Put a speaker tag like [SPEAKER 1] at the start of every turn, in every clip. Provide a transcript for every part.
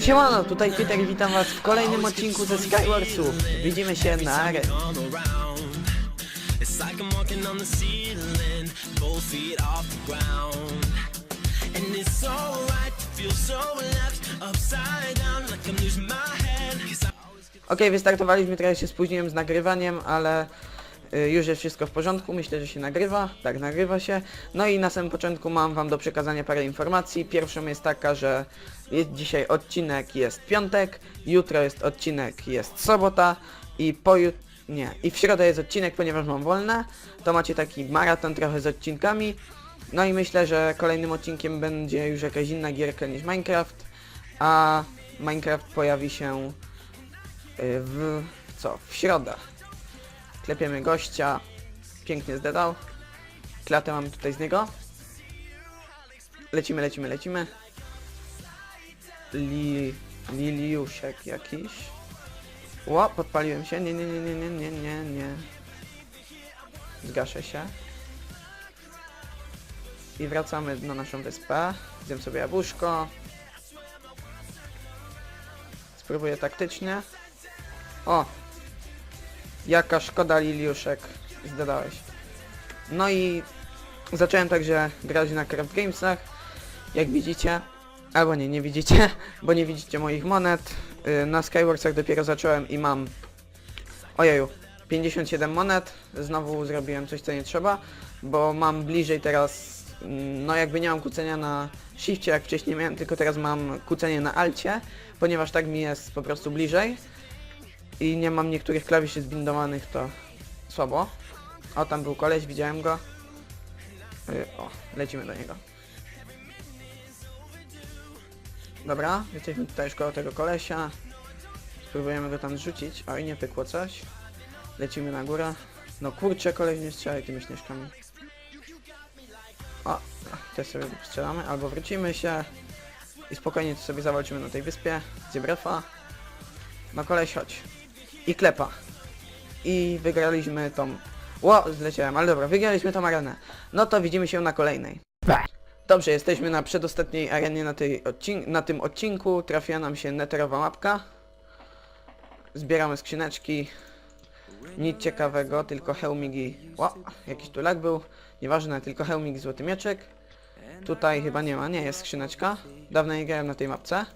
[SPEAKER 1] Siemano, tutaj Peter, witam was w kolejnym odcinku ze Skywarsów. Widzimy się na arenie. Okej, wystartowaliśmy, trochę się spóźniłem z nagrywaniem, ale już jest wszystko w porządku, myślę, że się nagrywa, tak, nagrywa się. No i na samym początku mam wam do przekazania parę informacji. Pierwszą jest taka, że jest dzisiaj odcinek, jest piątek, jutro jest odcinek, jest sobota i pojut... nie, i w środę jest odcinek, ponieważ mam wolne, to macie taki maraton trochę z odcinkami. No i myślę, że kolejnym odcinkiem będzie już jakaś inna gierka niż Minecraft, a Minecraft pojawi się y, w co? W środę. Klepiemy gościa. Pięknie zdedał. Klatę mamy tutaj z niego. Lecimy, lecimy, lecimy. Li... Liliuszek jakiś. Ło, podpaliłem się. Nie, nie, nie, nie, nie, nie, nie, nie. Zgaszę się. I wracamy na naszą wyspę. Zjem sobie jabłuszko. Spróbuję taktycznie. O! Jaka szkoda Liliuszek. Zdadałeś. No i zacząłem także grać na Craft Gamesach. Jak widzicie. Albo nie, nie widzicie, bo nie widzicie moich monet. Yy, Na Skywarsach dopiero zacząłem i mam... Ojeju. 57 monet. Znowu zrobiłem coś, co nie trzeba, bo mam bliżej teraz... mm, No jakby nie mam kucenia na shifcie, jak wcześniej miałem, tylko teraz mam kucenie na alcie, ponieważ tak mi jest po prostu bliżej i nie mam niektórych klawiszy zbindowanych, to słabo. O, tam był koleś, widziałem go. Yy, o, lecimy do niego. Dobra, jesteśmy tutaj już koło tego kolesia. Spróbujemy go tam zrzucić. Oj, nie pykło coś. Lecimy na górę. No kurczę, koleś nie strzelaj tymi śnieżkami. O, też sobie strzelamy, albo wrócimy się i spokojnie sobie zawalczymy na tej wyspie. Zjebrefa. No koleś, chodź. I klepa. I wygraliśmy tą... Ło, zleciałem, ale dobra, wygraliśmy tą arenę. No to widzimy się na kolejnej. Dobrze, jesteśmy na przedostatniej arenie na, tej na tym odcinku. Trafiła nam się neterowa mapka. Zbieramy skrzyneczki. Nic ciekawego, tylko hełmigi. Ło, jakiś tu lag był. Nieważne, tylko hełmig i złoty mieczek. Tutaj chyba nie ma, nie, jest skrzyneczka. Dawno nie grałem na tej mapce.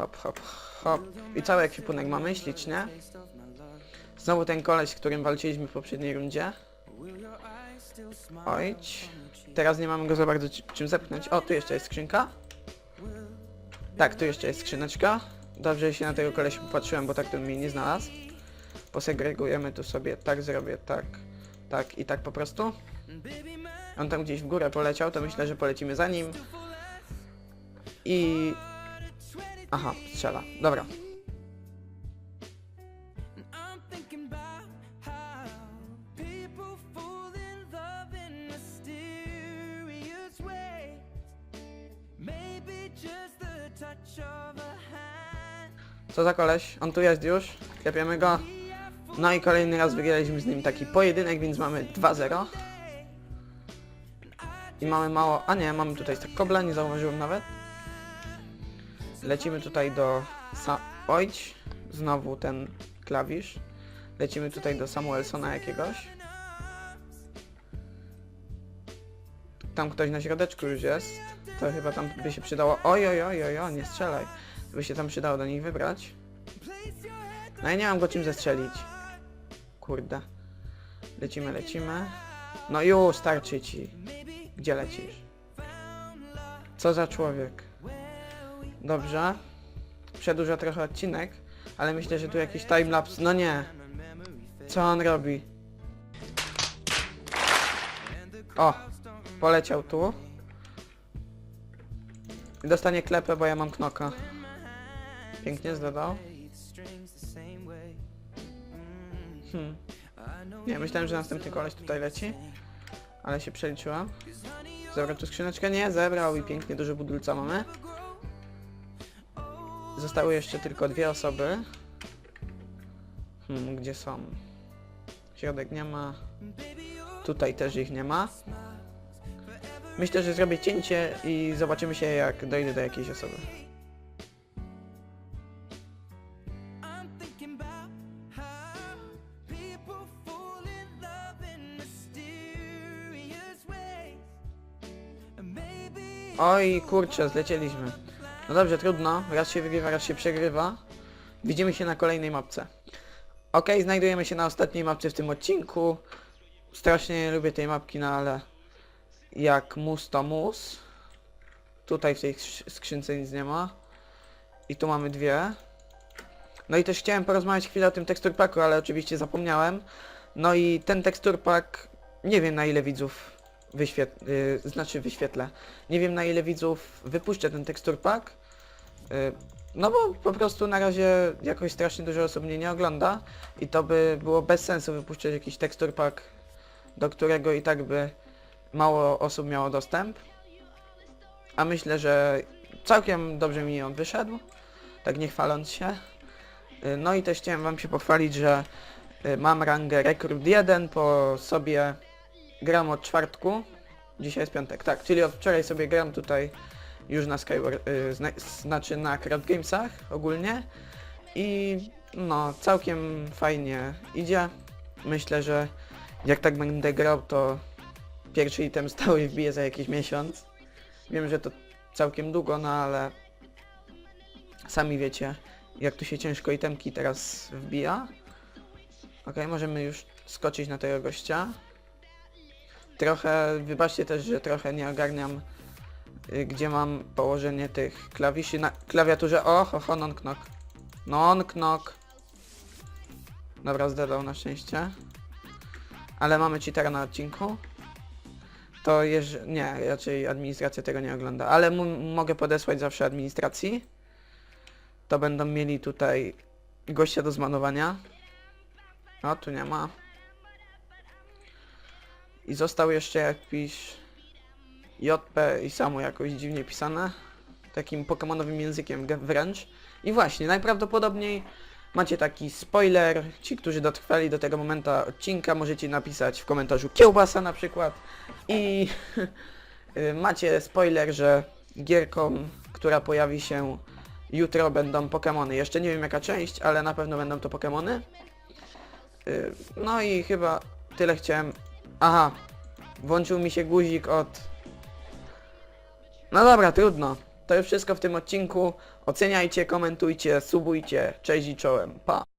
[SPEAKER 1] Hop, hop, hop. I cały ekwipunek mamy, ślicznie. Znowu ten koleś, z którym walczyliśmy w poprzedniej rundzie. Ojdź. Teraz nie mamy go za bardzo czym zepchnąć. O, tu jeszcze jest skrzynka. Tak, tu jeszcze jest skrzyneczka. Dobrze że się na tego kolesia popatrzyłem, bo tak to mnie nie znalazł. Posegregujemy tu sobie, tak zrobię, tak, tak i tak po prostu. On tam gdzieś w górę poleciał, to myślę, że polecimy za nim. I... Aha, strzela. Dobra. Co za koleś? On tu jest już. Klepiemy go. No i kolejny raz wygraliśmy z nim taki pojedynek, więc mamy 2-0. I mamy mało... A nie, mamy tutaj tak kobla, nie zauważyłem nawet. Lecimy tutaj do... Sa... Ojdź. Znowu ten klawisz. Lecimy tutaj do Samuelsona jakiegoś. Tam ktoś na środeczku już jest. To chyba tam by się przydało... Oj, oj, oj, oj, oj nie strzelaj. By się tam przydało do nich wybrać. No ja nie mam go czym zestrzelić. Kurde. Lecimy, lecimy. No już, starczy ci. Gdzie lecisz? Co za człowiek? Dobrze. Przedłuża trochę odcinek, ale myślę, że tu jakiś timelapse... No nie. Co on robi? O! Poleciał tu. Dostanie klepę, bo ja mam knoka. Pięknie zdodał. Hmm. Nie, myślałem, że następny koleś tutaj leci. Ale się przeliczyłam. Zebrał tu skrzyneczkę? Nie, zebrał i pięknie duży budulca mamy. Zostały jeszcze tylko dwie osoby. Hmm, gdzie są? Środek nie ma. Tutaj też ich nie ma. Myślę, że zrobię cięcie i zobaczymy się jak dojdę do jakiejś osoby. Oj, kurczę, zlecieliśmy. No dobrze, trudno. Raz się wygrywa, raz się przegrywa. Widzimy się na kolejnej mapce. Ok, znajdujemy się na ostatniej mapce w tym odcinku. Strasznie nie lubię tej mapki, no ale jak mus to mus. Tutaj w tej skrzy- skrzynce nic nie ma. I tu mamy dwie. No i też chciałem porozmawiać chwilę o tym tekstur packu, ale oczywiście zapomniałem. No i ten tekstur pack, nie wiem na ile widzów wyświet... y, znaczy wyświetlę. Nie wiem na ile widzów wypuszczę ten tekstur pack. Y, No bo po prostu na razie jakoś strasznie dużo osób mnie nie ogląda i to by było bez sensu wypuszczać jakiś tekstur pack, do którego i tak by mało osób miało dostęp. A myślę, że całkiem dobrze mi on wyszedł, tak nie chwaląc się. Y, No i też chciałem wam się pochwalić, że y, mam rangę rekrut 1 po sobie gram od czwartku. Dzisiaj jest piątek, tak, czyli od wczoraj sobie gram tutaj już na Skyward, y, zna, znaczy na Crowd Gamesach ogólnie. I no, całkiem fajnie idzie. Myślę, że jak tak będę grał, to pierwszy item stały wbije za jakiś miesiąc. Wiem, że to całkiem długo, no ale sami wiecie, jak tu się ciężko itemki teraz wbija. Ok, możemy już skoczyć na tego gościa. Trochę, wybaczcie też, że trochę nie ogarniam, gdzie mam położenie tych klawiszy na klawiaturze. O, ho, ho, non knock. Non knock. Dobra, zdadał na szczęście. Ale mamy cheatera na odcinku. To jeż... nie, raczej administracja tego nie ogląda. Ale mogę podesłać zawsze administracji. To będą mieli tutaj gościa do zmanowania. O, tu nie ma. I został jeszcze jakiś JP i samo jakoś dziwnie pisane. Takim pokemonowym językiem wręcz. I właśnie, najprawdopodobniej macie taki spoiler. Ci, którzy dotrwali do tego momentu odcinka, możecie napisać w komentarzu kiełbasa na przykład. I y, macie spoiler, że gierką, która pojawi się jutro będą Pokemony. Jeszcze nie wiem jaka część, ale na pewno będą to Pokemony. Y, No i chyba tyle chciałem. Aha, włączył mi się guzik od... No dobra, trudno. To już wszystko w tym odcinku. Oceniajcie, komentujcie, subujcie. Cześć i czołem. Pa.